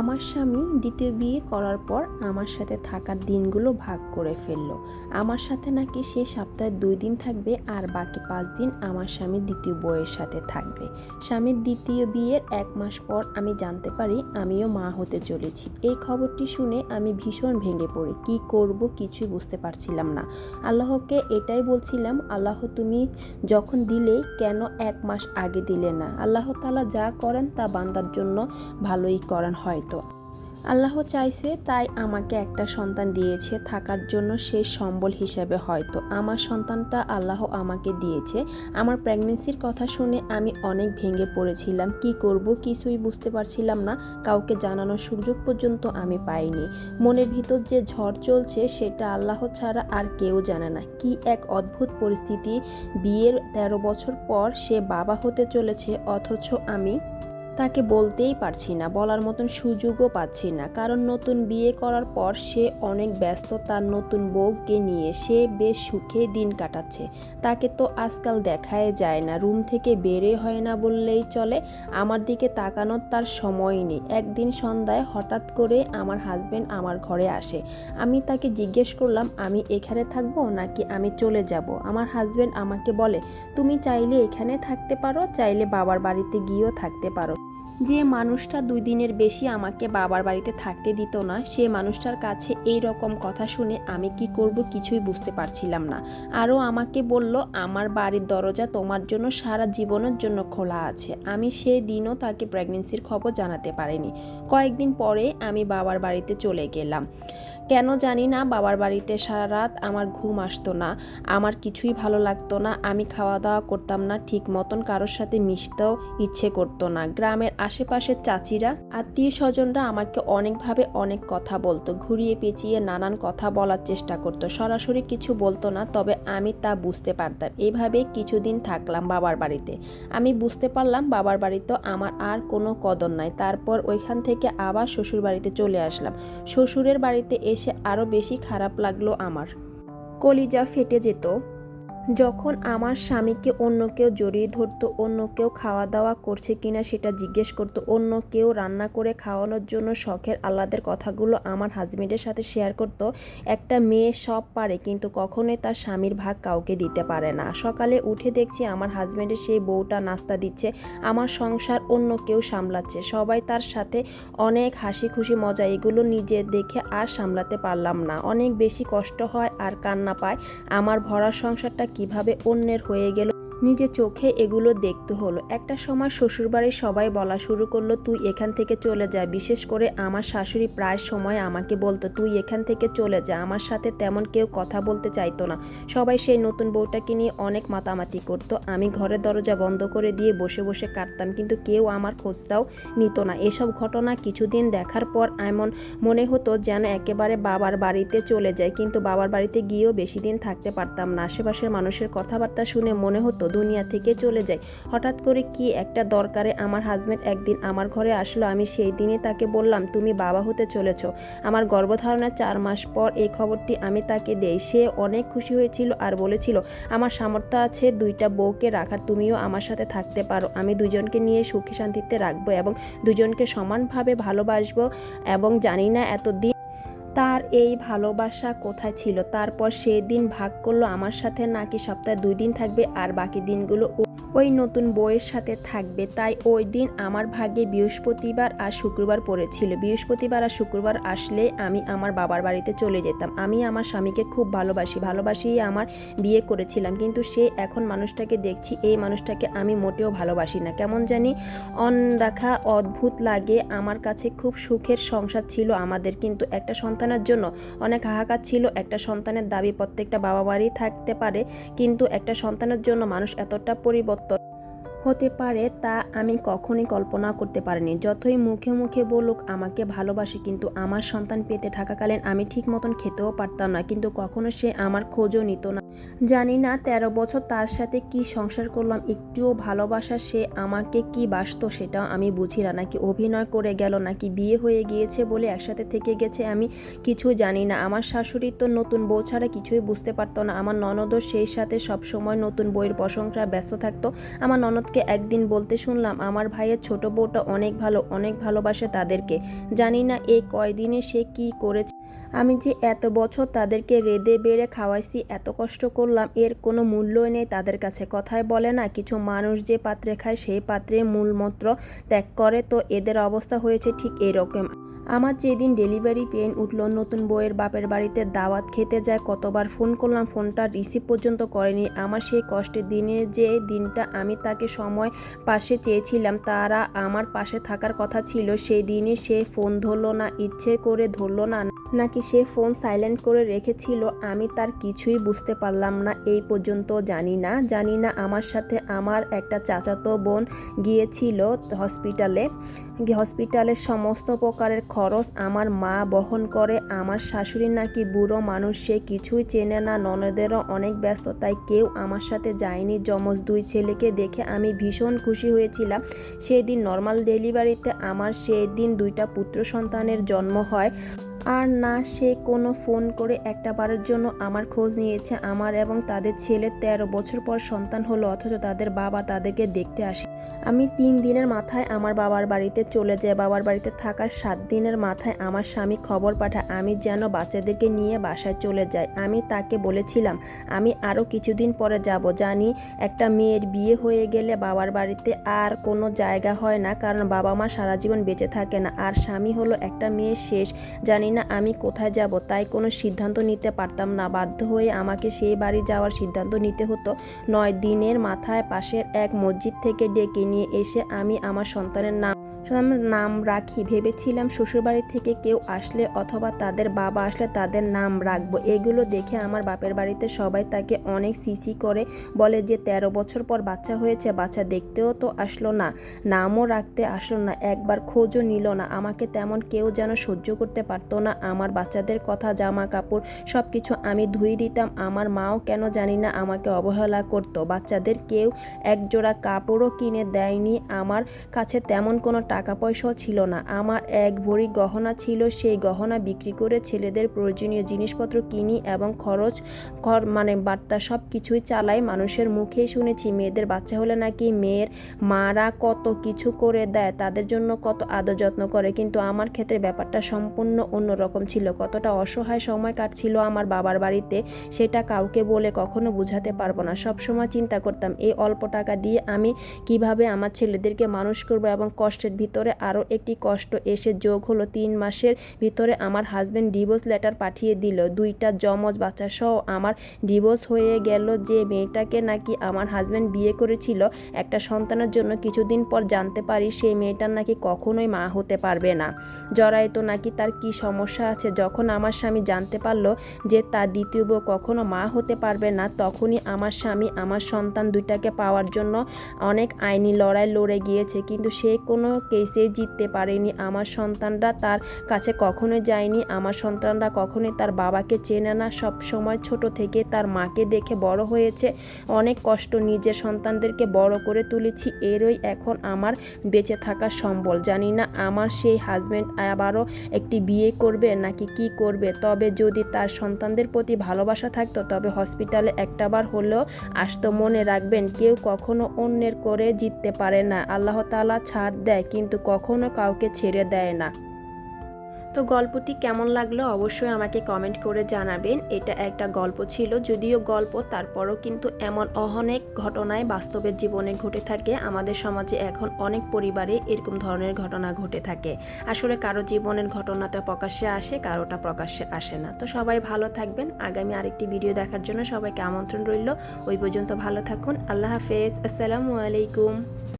আমার স্বামী দ্বিতীয় বিয়ে করার পর আমার সাথে থাকার দিনগুলো ভাগ করে ফেলল। আমার সাথে নাকি সে সপ্তাহে দুই দিন থাকবে আর বাকি পাঁচ দিন আমার স্বামী দ্বিতীয় বউয়ের সাথে থাকবে। স্বামীর দ্বিতীয় বিয়ের এক মাস পর আমি জানতে পারি আমিও মা হতে চলেছি। এই খবরটি শুনে আমি ভীষণ ভেঙে পড়ি। কি করব কিছুই বুঝতে পারছিলাম না। আল্লাহকে এটাই বলছিলাম, আল্লাহ তুমি যখন দিলে কেন এক মাস আগে দিলে না? আল্লাহ তালা যা করেন তা বান্দার জন্য ভালোই করেন হয়তো আল্লাহ চাইছে তাই আমাকে একটা সন্তান দিয়েছে, থাকার জন্য সেই সম্বল হিসাবে হয়তো। আমার সন্তানটা আল্লাহ আমাকে দিয়েছে। আমার প্রেগনেন্সির কথা শুনে আমি অনেক ভেঙে পড়েছিলাম। কি করব কিছুই বুঝতে পারছিলাম না। কাউকে জানানোর সুযোগ পর্যন্ত আমি পাইনি। মনের ভিতর যে ঝড় চলছে, সেটা আল্লাহ ছাড়া আর কেউ জানে না। কি এক অদ্ভুত পরিস্থিতি। বিয়ের তেরো বছর পর সে বাবা হতে চলেছে, অথচ আমি তাকে বলতেই পারছি না, বলার মতন সুযোগও পাচ্ছি না। কারণ নতুন বিয়ে করার পর সে অনেক ব্যস্ত, তার নতুন বউকে নিয়ে সে বেশ সুখে দিন কাটাচ্ছে। তাকে তো আজকাল দেখাই যায় না, রুম থেকে বেরে হয় না বললেই চলে। আমার দিকে তাকানোর তার সময় নেই। একদিন সন্ধ্যায় হঠাৎ করে আমার হাজবেন্ড আমার ঘরে আসে। আমি তাকে জিজ্ঞেস করলাম, আমি এখানে থাকব নাকি আমি চলে যাব? আমার হাজবেন্ড আমাকে বলে, তুমি চাইলে এখানে থাকতে পারো, চাইলে বাবার বাড়িতে গিয়েও থাকতে পারো। যে মানুষটা দুই দিনের বেশি আমাকে বাবার বাড়িতে থাকতে দিত না, সে মানুষটার কাছে এই রকম কথা শুনে আমি কি করব কিছুই বুঝতে পারছিলাম না। আরও আমাকে বলল, আমার বাড়ির দরজা তোমার জন্য সারা জীবনের জন্য খোলা আছে। আমি সেই দিনও তাকে প্রেগনেন্সির খবর জানাতে পারিনি। কয়েকদিন পরে আমি বাবার বাড়িতে চলে গেলাম। কেন জানি না, বাবার বাড়িতে সারা রাত আমার ঘুম আসতো না। আমার কিছুই ভালো লাগতো না, আমি খাওয়া দাওয়া করতাম না ঠিক মতন, কারোর সাথে মিশতেও ইচ্ছে করতো না। গ্রামের আশেপাশের চাচিরা আত্মীয় স্বজনরা আমাকে অনেকভাবে অনেক কথা বলতো, ঘুরিয়ে পেঁচিয়ে নানান কথা বলার চেষ্টা করতো, সরাসরি কিছু বলতো না, তবে আমি তা বুঝতে পারতাম। এইভাবে কিছুদিন থাকলাম বাবার বাড়িতে। আমি বুঝতে পারলাম বাবার বাড়িতেও আমার আর কোনো কদর নাই। তারপর ওইখান থেকে আবার শ্বশুর বাড়িতে চলে আসলাম। শ্বশুরের বাড়িতে এসে আরও বেশি খারাপ লাগল আমার। কলিজা ফেটে যেত। যখন আমার স্বামীকে অন্য কেউ জড়িয়ে ধরতো, অন্য কেউ খাওয়া দাওয়া করছে কিনা সেটা জিজ্ঞেস করতো, অন্য কেউ রান্না করে খাওয়ানোর জন্য শখের আহ্লাদের কথাগুলো আমার হাজবেন্ডের সাথে শেয়ার করত, একটা মেয়ে সব পারে কিন্তু কখনোই তার স্বামীর ভাগ কাউকে দিতে পারে না। সকালে উঠে দেখছি আমার হাজবেন্ডের সেই বউটা নাস্তা দিচ্ছে, আমার সংসার অন্য কেউ সামলাচ্ছে, সবাই তার সাথে অনেক হাসি খুশি মজা, এগুলো নিজে দেখে আর সামলাতে পারলাম না। অনেক বেশি কষ্ট হয় আর কান্না পায়, আমার ভরা সংসারটা কীভাবে অন্যের হয়ে গেল নিজে চোখে এগুলো দেখতে হলো। একটা সময় শ্বশুরবাড়ির সবাই বলা শুরু করল, তুই এখান থেকে চলে যা। বিশেষ করে আমার শাশুড়ি প্রায় সময় আমাকে বলতো, তুই এখান থেকে চলে যা। আমার সাথে তেমন কেউ কথা বলতে চাইতো না। সবাই সেই নতুন বউটাকে নিয়ে অনেক মাতামাতি করতো। আমি ঘরের দরজা বন্ধ করে দিয়ে বসে বসে কাটতাম, কিন্তু কেউ আমার খোঁজটাও নিত না। এসব ঘটনা কিছুদিন দেখার পর এমন মনে হতো যেন একেবারে বাবার বাড়িতে চলে যায়, কিন্তু বাবার বাড়িতে গিয়েও বেশি দিন থাকতে পারতাম না। আশেপাশের মানুষের কথাবার্তা শুনে মনে হতো দুনিয়া থেকে চলে যাই। হঠাৎ করে কি একটা দরকারে আমার হাজব্যান্ড একদিন আমার ঘরে আসলো, আমি সেই দিনই তাকে বললাম, তুমি বাবা হতে চলেছ। আমার গর্ভধারণার চার মাস পর এই খবরটি আমি তাকে দেই। সে অনেক খুশি হয়েছিল আর বলেছিল, আমার সামর্থ্য আছে দুইটা বউকে রাখার, তুমিও আমার সাথে থাকতে পারো। আমি দুজনকে নিয়ে সুখী শান্তিতে রাখব এবং দুজনকে সমানভাবে ভালোবাসবো এবং জানি না এতদিন এই ভালোবাসা কোথায় ছিল? তারপর সেই দিন ভাগ করল আমার সাথে, নাকি সপ্তাহে দুই দিন থাকবে? আর বাকি দিনগুলো ওই নতুন বইয়ের সাথে থাকবে। তাই ওই দিন আমার ভাগ্যে বৃহস্পতিবার আর শুক্রবার পড়েছিল। বৃহস্পতিবার আর শুক্রবার আসলে আমি আমার বাবার বাড়িতে চলে যেতাম। আমি আমার স্বামীকে খুব ভালোবাসি, ভালোবাসিই আমার বিয়ে করেছিলাম। কিন্তু সে এখন মানুষটাকে দেখছি, এই মানুষটাকে আমি মোটেও ভালোবাসি না। কেমন জানি অনদেখা অদ্ভুত লাগে। আমার কাছে খুব সুখের সংসার ছিল আমাদের। কিন্তু একটা সন্তানের জন্য অনেক হাহাকার ছিল। একটা সন্তানের দাবি প্রত্যেকটা বাবা বাড়ি থাকতে পারে। কিন্তু একটা সন্তানের জন্য মানুষ এতটা পরিবর্তন doctor. হতে পারে তা আমি কখনই কল্পনা করতে পারিনি। যতই মুখে মুখে বলুক আমাকে ভালোবাসে কিন্তু আমার সন্তান পেতে থাকাকালীন আমি ঠিক মতন খেতেও পারতাম না। কিন্তু কখনো সে আমার খোঁজও নিত না। জানি না তেরো বছর তার সাথে কি সংসার করলাম, একটুও ভালোবাসা সে আমাকে কি বাসতো সেটাও আমি বুঝি না। নাকি অভিনয় করে গেল, নাকি বিয়ে হয়ে গিয়েছে বলে একসাথে থেকে গেছে আমি কিছু জানি না। আমার শাশুড়ি তো নতুন বউ ছাড়া কিছুই বুঝতে পারতো না। আমার ননদও সেই সাথে সবসময় নতুন বইয়ের প্রশংসা ব্যস্ত থাকতো। আমার ননদকে থেকে একদিন বলতে শুনলাম, আমার ভাইয়ের ছোট বউটা অনেক ভালো, অনেক ভালোবাসে তাদেরকে। জানি না এই কয়দিনে সে কি করেছে। আমি যে এত বছর তাদেরকে রেদে বেড়ে খাওয়াইছি, এত কষ্ট করলাম, এর কোনো মূল্যই নেই তাদের কাছে। কথায় বলে না, কিছু মানুষ যে পাত্রে খায়, সেই পাত্রে মূলমন্ত্র ত্যাগ করে, তো এদের অবস্থা হয়েছে ঠিক এরকম। আমার যেদিন ডেলিভারি পেন উঠল, নতুন বইয়ের বাপের বাড়িতে দাওয়াত খেতে যায়, কতবার ফোন করলাম, ফোনটা রিসিভ পর্যন্ত করেনি। আমার সেই কষ্টের দিনে যে দিনটা আমি তাকে সময় পাশে চেয়েছিলাম, তারা আমার পাশে থাকার কথা ছিল, সেই দিনে সে ফোন ধরলো না, ইচ্ছে করে ধরলো না। নাকি সে ফোন সাইলেন্ট করে রেখেছিল, আমি তার কিছুই বুঝতে পারলাম না। এই পর্যন্ত জানি না জানি না আমার সাথে আমার একটা চাচাতো বোন গিয়েছিল হসপিটালে। হসপিটালের সমস্ত প্রকারের খরচ আমার মা বহন করে। আমার শাশুড়ি নাকি বুড়ো মানুষ, সে কিছুই চেনে না। ননদেরও অনেক ব্যস্ত তাই কেউ আমার সাথে যায়নি। যমজ দুই ছেলেকে দেখে আমি ভীষণ খুশি হয়েছিলাম। সেদিন নর্মাল ডেলিভারিতে আমার সেদিন দুইটা পুত্র সন্তানের জন্ম হয়। আর না সে কোনো ফোন করে একটা বারের জন্য আমার খোঁজ নিয়েছে। আমার এবং তাদের ছেলে তেরো বছর পর সন্তান হলো, অথচ তাদের বাবা তাদেরকে দেখতে আসে। আমি তিন দিনের মাথায় আমার বাবার বাড়িতে চলে যাই। বাবার বাড়িতে থাকার সাত দিনের মাথায় আমার স্বামী খবর পাঠায়, আমি যেন বাচ্চাদেরকে নিয়ে বাসায় চলে যাই। আমি তাকে বলেছিলাম, আমি আরও কিছুদিন পরে যাব। জানি একটা মেয়ের বিয়ে হয়ে গেলে বাবার বাড়িতে আর কোনো জায়গা হয় না, কারণ বাবা মা সারা জীবন বেঁচে থাকে না। আর স্বামী হলো একটা মেয়ের শেষ। জানি না আমি কোথায় যাব, তাই কোনো সিদ্ধান্ত নিতে পারতাম না। বাধ্য হয়ে আমাকে সেই বাড়ি যাওয়ার সিদ্ধান্ত নিতে হতো। নয় দিনের মাথায় পাশের এক মসজিদ থেকে ডেকে নিয়ে এসে আমি আমার সন্তানের নাম সন্তানের নাম রাখি। ভেবেছিলাম শ্বশুরবাড়ি থেকে কেউ আসলে অথবা তাদের বাবা আসলে তাদের নাম রাখব। এগুলো দেখে আমার বাপের বাড়িতে সবাই তাকে অনেক সিসি করে বলে যে, তেরো বছর পর বাচ্চা হয়েছে, বাচ্চা দেখতেও তো আসলো না, নামও রাখতে আসলো না, একবার খোঁজও নিল না, আমাকে তেমন কেউ যেন সহ্য করতে পারতো না, আমার বাচ্চাদের কথা জামা কাপড় সব কিছু আমি ধুয়ে দিতাম, আমার মাও কেন জানি না আমাকে অবহেলা করতো, বাচ্চাদের কেউ একজোড়া কাপড়ও কিনে দেয়নি, আমার কাছে তেমন কোনো টাকা পয়সাও ছিল না। আমার এক ভরি গহনা ছিল, সেই গহনা বিক্রি করে ছেলেদের প্রয়োজনীয় জিনিসপত্র কিনি এবং খরচ খর মানে বার্তা সব কিছুই চালাই মানুষের মুখেই শুনেছি। মেয়েদের বাচ্চা হলে নাকি মেয়ের মারা কত কিছু করে দেয়, তাদের জন্য কত আদর যত্ন করে, কিন্তু আমার ক্ষেত্রে ব্যাপারটা সম্পূর্ণ অন্যরকম ছিল। কতটা অসহায় সময় কাটছিল আমার বাবার বাড়িতে, সেটা কাউকে বলে কখনো বোঝাতে পারব না। সব সময় চিন্তা করতাম, এই অল্প টাকা দিয়ে আমি কীভাবে আমার ছেলেদেরকে মানুষ করব এবং কষ্টের ভিতরে আরও একটি কষ্ট এসে যোগ হলো তিন মাসের ভিতরে আমার হাজব্যান্ড ডিভোর্স লেটার পাঠিয়ে দিল। দুইটা জমজ বাচ্চা সহ আমার ডিভোর্স হয়ে গেল যে মেয়েটাকে নাকি আমার হাজব্যান্ড বিয়ে করেছিল। একটা সন্তানের জন্য কিছুদিন পর জানতে পারি সেই মেয়েটার নাকি কখনোই মা হতে পারবে না। জরায়তো নাকি তার কি সমস্যা আছে? যখন আমার স্বামী জানতে পারল যে তার দ্বিতীয় বউ কখনো মা হতে পারবে না, তখনই আমার স্বামী আমার সন্তান দুইটাকে পাওয়ার জন্য অনেক আইনি লড়াই লড়ে গিয়েছে। কিন্তু সে কোনো কেসে জিততে পারেনি। আমার সন্তানরা তার কাছে কখনো যায়নি। আমার সন্তানরা কখনোই তার বাবাকে চেনে না। সব সময় ছোট থেকে তার মাকে দেখে বড় হয়েছে। অনেক কষ্ট নিজের সন্তানদেরকে বড় করে তুলেছি। এরই এখন আমার বেঁচে থাকার সম্বল। জানি না আমার সেই হাজব্যান্ড আবারও একটি বিয়ে করবে নাকি কি করবে। তবে যদি তার সন্তানদের প্রতি ভালোবাসা থাকতো, তবে হসপিটালে একটাবার হলেও আসতো মনে রাখবেন, কেউ কখনো অন্যের করে জিততে পারে না। আল্লাহ তাআলা ছাড় দেয় কিন্তু কখনো কাউকে ছেড়ে দেয় না। তো গল্পটি কেমন লাগল অবশ্যই আমাকে কমেন্ট করে জানাবেন। এটা একটা গল্প ছিল, যদিও গল্প তারপরও কিন্তু এমন অনেক ঘটনায় বাস্তবের জীবনে ঘটে থাকে। আমাদের সমাজে এখন অনেক পরিবারে এরকম ধরনের ঘটনা ঘটে থাকে। আসলে কারও জীবনের ঘটনাটা প্রকাশ্যে আসে, কারোটা প্রকাশ্যে আসে না। তো সবাই ভালো থাকবেন। আগামী আরেকটি ভিডিও দেখার জন্য সবাইকে আমন্ত্রণ রইল। ওই পর্যন্ত ভালো থাকুন। আল্লাহ হাফেজ। আসসালামু আলাইকুম।